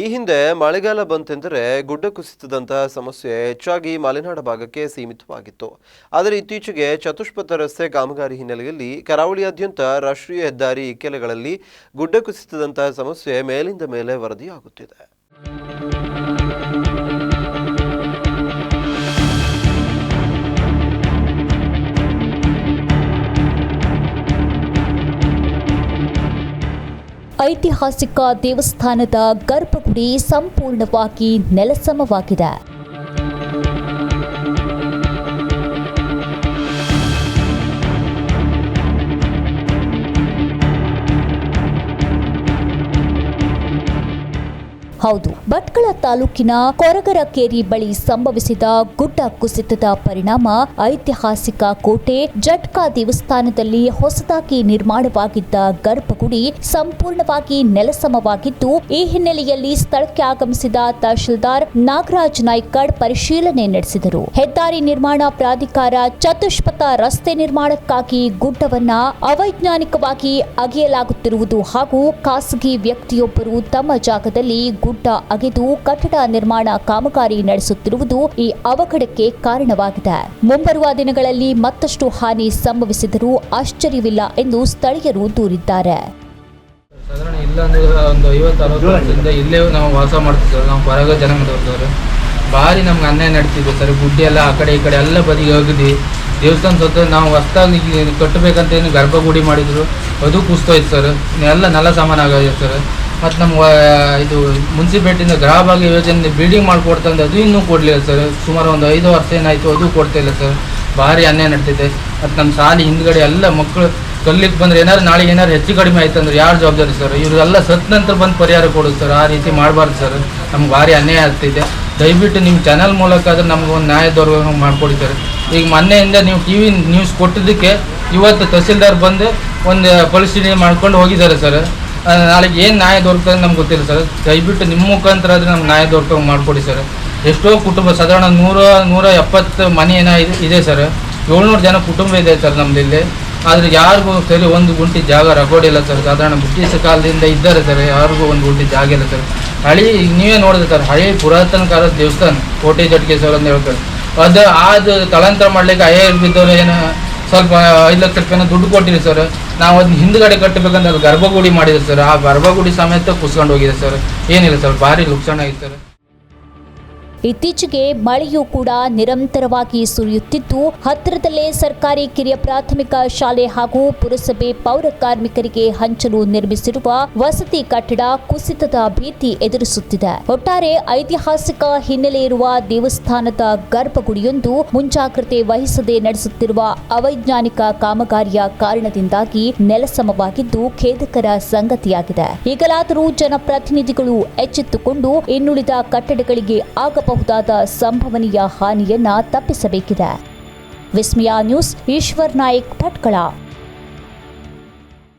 ಈ ಹಿಂದೆ ಮಳೆಗಾಲ ಬಂತೆಂದರೆ ಗುಡ್ಡ ಕುಸಿತದಂತಹ ಸಮಸ್ಯೆ ಹೆಚ್ಚಾಗಿ ಮಲೆನಾಡ ಭಾಗಕ್ಕೆ ಸೀಮಿತವಾಗಿತ್ತು. ಆದರೆ ಇತ್ತೀಚೆಗೆ ಚತುಷ್ಪಥ ರಸ್ತೆ ಕಾಮಗಾರಿ ಹಿನ್ನೆಲೆಯಲ್ಲಿ ಕರಾವಳಿಯಾದ್ಯಂತ ರಾಷ್ಟ್ರೀಯ ಹೆದ್ದಾರಿ ಇಕ್ಕೆಲೆಗಳಲ್ಲಿ ಗುಡ್ಡ ಕುಸಿತದಂತಹ ಸಮಸ್ಯೆ ಮೇಲಿಂದ ಮೇಲೆ ವರದಿಯಾಗುತ್ತಿದೆ. ಐತಿಹಾಸಿಕ ದೇವಸ್ಥಾನದ ಗರ್ಭಗುಡಿ ಸಂಪೂರ್ಣವಾಗಿ ನೆಲಸಮವಾಗಿದೆ. ಹೌದು, ಭಟ್ಕಳ ತಾಲೂಕಿನ ಕೊರಗರಕೇರಿ ಬಳಿ ಸಂಭವಿಸಿದ ಗುಡ್ಡ ಕುಸಿತದ ಪರಿಣಾಮ ಐತಿಹಾಸಿಕ ಕೋಟೆ ಜಟ್ಕಾ ದೇವಸ್ಥಾನದಲ್ಲಿ ಹೊಸದಾಗಿ ನಿರ್ಮಾಣವಾಗಿದ್ದ ಗರ್ಭಗುಡಿ ಸಂಪೂರ್ಣವಾಗಿ ನೆಲಸಮವಾಗಿದ್ದು, ಈ ಹಿನ್ನೆಲೆಯಲ್ಲಿ ಸ್ಥಳಕ್ಕೆ ಆಗಮಿಸಿದ ತಹಶೀಲ್ದಾರ್ ನಾಗರಾಜ್ ನಾಯ್ಕಡ್ ಪರಿಶೀಲನೆ ನಡೆಸಿದರು. ಹೆದ್ದಾರಿ ನಿರ್ಮಾಣ ಪ್ರಾಧಿಕಾರ ಚತುಷ್ಪಥ ರಸ್ತೆ ನಿರ್ಮಾಣಕ್ಕಾಗಿ ಗುಡ್ಡವನ್ನ ಅವೈಜ್ಞಾನಿಕವಾಗಿ ಅಗೆಯಲಾಗುತ್ತಿರುವುದು ಹಾಗೂ ಖಾಸಗಿ ವ್ಯಕ್ತಿಯೊಬ್ಬರು ತಮ್ಮ ಜಾಗದಲ್ಲಿ ಗುಡ್ಡ ಅಗೆದು ಕಟ್ಟಡ ನಿರ್ಮಾಣ ಕಾಮಗಾರಿ ನಡೆಸುತ್ತಿರುವುದು ಈ ಅವಘಡಕ್ಕೆ ಕಾರಣವಾಗಿದೆ. ಮುಂಬರುವ ದಿನಗಳಲ್ಲಿ ಮತ್ತಷ್ಟು ಹಾನಿ ಸಂಭವಿಸಿದರೂ ಆಶ್ಚರ್ಯವಿಲ್ಲ ಎಂದು ಸ್ಥಳೀಯರು ದೂರಿದ್ದಾರೆ. ಒಂದು ಐವತ್ತು ಇಲ್ಲೇ ನಾವು ವಾಸ ನಾವು ಹೊರಗ ಭಾರಿ ನಮ್ಗೆ ಅನ್ಯಾಯ ನಡೀತಿದೆ ಸರ್. ಗುಡ್ಡಿ ಎಲ್ಲ, ಆ ಕಡೆ ಈ ಕಡೆ ಎಲ್ಲ ಬದಿಗೆ ಹೋಗಿದ್ವಿ ದೇವಸ್ಥಾನ ಸುತ್ತ ನಾವು ಹೊಸ್ದಾಗಿ ಕಟ್ಟಬೇಕಂತ ಏನು ಗರ್ಭಗುಡಿ ಮಾಡಿದ್ರು. ಅದು ಕುಸ್ತೋಯ್ತು ಸರ್. ಎಲ್ಲ ನೆಲ ಸಾಮಾನು ಆಗಿದೆ ಸರ್. ಮತ್ತು ನಮ್ಮ ಇದು ಮುನ್ಸಿಪಾಲ್ಟಿಯಿಂದ ಗ್ರಹ ಭಾಗ್ಯ ಯೋಜನೆ ಬಿಲ್ಡಿಂಗ್ ಮಾಡಿಕೊಡ್ತಂದು ಅದು ಇನ್ನೂ ಕೊಡಲಿಲ್ಲ ಸರ್. ಸುಮಾರು ಒಂದು ಐದು ವರ್ಷ ಏನಾಯಿತು ಅದು ಕೊಡ್ತಾಯಿಲ್ಲ ಸರ್. ಭಾರಿ ಅನ್ಯಾಯ ನಡ್ತಿದೆ. ಮತ್ತು ನಮ್ಮ ಶಾಲೆ ಹಿಂದ್ಗಡೆ ಎಲ್ಲ ಮಕ್ಕಳು ಕಲ್ಲಿಗೆ ಬಂದರೆ ಏನಾರು ನಾಳೆಗೆ ಏನಾದ್ರು ಹೆಚ್ಚು ಕಡಿಮೆ ಆಯ್ತು ಅಂದ್ರೆ ಯಾರು ಜವಾಬ್ದಾರಿ ಸರ್? ಇವರೆಲ್ಲ ಸತ್ ನಂತರ ಬಂದು ಪರಿಹಾರ ಕೊಡೋದು ಸರ್. ಆ ರೀತಿ ಮಾಡಬಾರ್ದು ಸರ್. ನಮ್ಗೆ ಭಾರಿ ಅನ್ಯಾಯ ಆಗ್ತಿದೆ. ದಯವಿಟ್ಟು ನಿಮ್ಮ ಚಾನಲ್ ಮೂಲಕ ಆದ್ರೆ ನಮ್ಗೆ ಒಂದು ನ್ಯಾಯ ದೊರಕ ಮಾಡಿಕೊಡಿ ಸರ್. ಈಗ ಮೊನ್ನೆಯಿಂದ ನೀವು ಟಿ ವಿ ನ್ಯೂಸ್ ಕೊಟ್ಟಿದ್ದಕ್ಕೆ ಇವತ್ತು ತಹಸೀಲ್ದಾರ್ ಬಂದು ಒಂದು ಪರಿಶೀಲನೆ ಮಾಡ್ಕೊಂಡು ಹೋಗಿದ್ದಾರೆ ಸರ್. ನಾಳೆಗೆ ಏನು ನ್ಯಾಯ ದೊರಕುತ್ತದೆ ನಮ್ಗೆ ಗೊತ್ತಿಲ್ಲ ಸರ್. ದಯವಿಟ್ಟು ನಿಮ್ಮ ಮುಖಾಂತರ ಆದರೆ ನಮ್ಗೆ ನ್ಯಾಯ ದೊರಕ ಮಾಡಿಕೊಡಿ ಸರ್. ಎಷ್ಟೋ ಕುಟುಂಬ, ಸಾಧಾರಣ ನೂರ ನೂರ ಎಪ್ಪತ್ತು ಮನೆ ಏನೋ ಇದೆ ಸರ್. ಏಳ್ನೂರು ಜನ ಕುಟುಂಬ ಇದೆ ಸರ್ ನಮ್ದು ಇಲ್ಲಿ. ಆದರೆ ಯಾರಿಗೂ ಸರಿ ಒಂದು ಗುಂಟಿ ಜಾಗ ರಗೋಡಿಲ್ಲ ಸರ್. ಸಾಧಾರಣ ಬ್ರಿಟಿಷ್ ಕಾಲದಿಂದ ಇದ್ದಾರೆ ಸರ್. ಯಾರಿಗೂ ಒಂದು ಗುಂಟಿ ಜಾಗ ಇಲ್ಲ ಸರ್. ಹಳಿ, ನೀವೇ ನೋಡಿದ್ರೆ ಸರ್, ಹಳೆ ಪುರಾತನ ಕಾಲದ ದೇವಸ್ಥಾನ, ಕೋಟೆ ಜಟ್ಕೇಶ್ವರ ಅಂತ ಹೇಳ್ತಾರೆ. ಅದು ಅದು ತಳಂತರ ಮಾಡ್ಲಿಕ್ಕೆ ಅಯ್ಯ ಬಿದ್ದವರು ಏನು ಸ್ವಲ್ಪ ಐದು ಲಕ್ಷ ರೂಪಾಯಿನ ದುಡ್ಡು ಕೊಟ್ಟಿದೆ ಸರ್. ನಾವು ಅದನ್ನ ಹಿಂದ್ಗಡೆ ಕಟ್ಟಬೇಕಂದ್ರೆ ಅದು ಗರ್ಭಗುಡಿ ಮಾಡಿದೆ ಸರ್. ಆ ಗರ್ಭಗುಡಿ ಸಮೇತ ಕುಸ್ಕೊಂಡು ಹೋಗಿದೆ ಸರ್. ಏನಿಲ್ಲ ಸರ್, ಭಾರಿ ಲುಕ್ಸಾನ್ ಆಗಿದೆ ಸರ್. ಇತ್ತೀಚೆಗೆ ಮಳೆಯೂ ಕೂಡ ನಿರಂತರವಾಗಿ ಸುರಿಯುತ್ತಿದ್ದು, ಹತ್ತಿರದಲ್ಲೇ ಸರ್ಕಾರಿ ಕಿರಿಯ ಪ್ರಾಥಮಿಕ ಶಾಲೆ ಹಾಗೂ ಪುರಸಭೆ ಪೌರ ಕಾರ್ಮಿಕರಿಗೆ ಹಂಚಲು ನಿರ್ಮಿಸಿರುವ ವಸತಿ ಕಟ್ಟಡ ಕುಸಿತದ ಭೀತಿ ಎದುರಿಸುತ್ತಿದೆ. ಒಟ್ಟಾರೆ ಐತಿಹಾಸಿಕ ಹಿನ್ನೆಲೆ ಇರುವ ದೇವಸ್ಥಾನದ ಗರ್ಭಗುಡಿಯೊಂದು ಮುಂಜಾಗ್ರತೆ ವಹಿಸದೆ ನಡೆಸುತ್ತಿರುವ ಅವೈಜ್ಞಾನಿಕ ಕಾಮಗಾರಿಯ ಕಾರಣದಿಂದಾಗಿ ನೆಲಸಮವಾಗಿದ್ದು ಖೇದಕರ ಸಂಗತಿಯಾಗಿದೆ. ಈಗಲಾದರೂ ಜನಪ್ರತಿನಿಧಿಗಳು ಎಚ್ಚೆತ್ತುಕೊಂಡು ಇನ್ನುಳಿದ ಕಟ್ಟಡಗಳಿಗೆ ಆಗಬಹುದಾದ ಸಂಭವನೀಯ ಹಾನಿಯನ್ನ ತಪ್ಪಿಸಬೇಕಿದೆ. ವಿಸ್ಮಯ ನ್ಯೂಸ್ ಈಶ್ವರ್ ನಾಯಕ್ ಭಟ್ಕಳ.